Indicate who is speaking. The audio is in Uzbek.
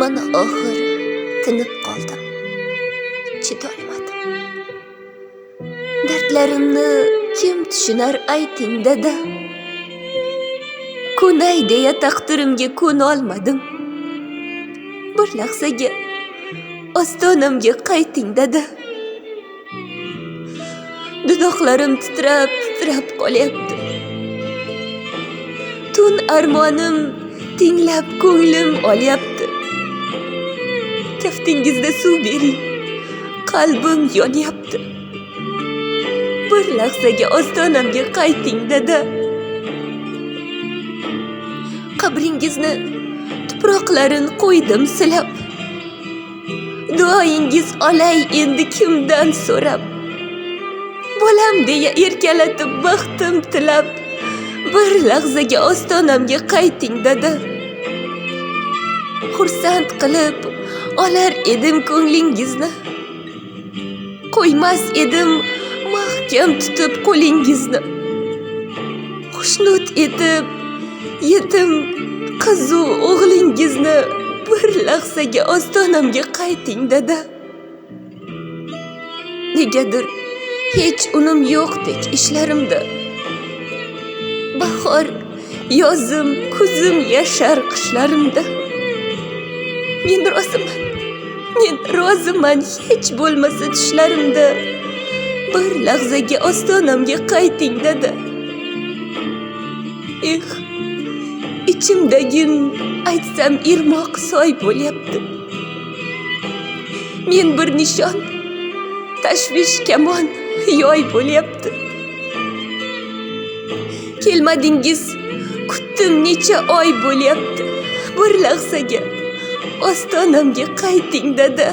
Speaker 1: mana oxir tinib qoldim. Chidolmadim. Dardlarimni kim tushunar ayting dada? Ko'nay deya taqdirimga ko'nolmadim bir lahzaga ostonamga qayting dada. Dudoqlarim titrab titrab qolyapti. Tun armonim tinglab ko'nglim olyapti. Kaftingizda suv bering. Qalbim yonyapti. Bir lahzaga ostonamga qayting dada. Qabringizni tuproqlarin qo'ydim silab. Duoyingiz olay endi kimdan so'rab? Bolam deya erkalatib baxtim tilab. Bir lahzaga ostonamga qayting dada. Xursand qilib olar edim ko'nglingizni. Qo'ymas edim mahkam tutib qo'lingizni. Xushnud etib yetim qizu o'g'lingizni bir lahzaga ostonamga qayting dada. Negadir hech unim yo'qdek ishlarimda. Bahor yozim kuzim yashar qishlarimda. Men roziman men roziman hech bo'lmasa tushlarimda bir lahzaga ostonamga qayting dada. Eh ichimdagin aytsam irmoq soy bo'lyapti. Men bir nishon tashvish kamon yoy bo'lyapti. Kelmadingiz kutdim necha oy bo'lyapti. Bir lahzaga ostonamga qayting dada.